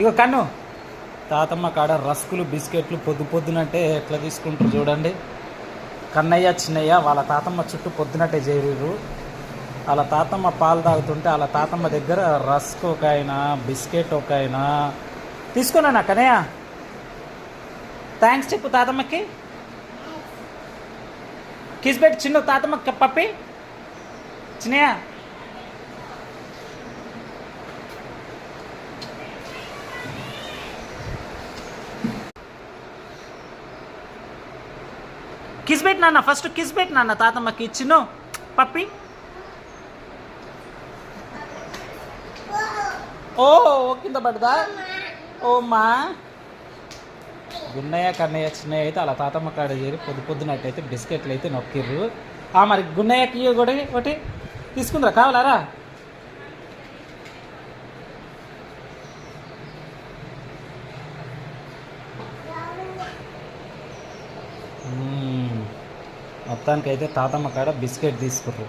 ఇక కన్ను. తాతమ్మ కాడ రస్కులు బిస్కెట్లు పొద్దు పొద్దునంటే ఎట్లా తీసుకుంటారు చూడండి. కన్నయ్య చిన్నయ్య వాళ్ళ తాతమ్మ చుట్టూ పొద్దునట్టే చేరిర్రు. వాళ్ళ తాతమ్మ పాలు తాగుతుంటే వాళ్ళ తాతమ్మ దగ్గర రస్క్ ఒక ఆయన బిస్కెట్ ఒక ఆయన తీసుకున్నానా కన్నయ్య. థ్యాంక్స్ చెప్పు తాతమ్మకి. కిస్బెట్ చిన్న తాతమ్మకి పప్పి. చిన్నయ్య. కిస్ పెట్టి నాన్న ఫస్ట్ కిస్ పెట్టి నాన్న తాతమ్మకి ఇచ్చిను పప్పి. ఓ ఓ కింద పడదా? ఓ మా. గున్నయ్య కన్నయ్య చిన్నయ్య అయితే అలా తాతమ్మ కాడ చేరి పొద్దు పొద్దునట్టయితే బిస్కెట్లు అయితే నొక్కిర్రు. ఆ మరి గున్నయ్యకి కూడా ఒకటి ఒకటి కావాలరా? కావాలారా మొత్తానికైతే తాతమ్మ కాడ బిస్కెట్ తీసుకుర్రు.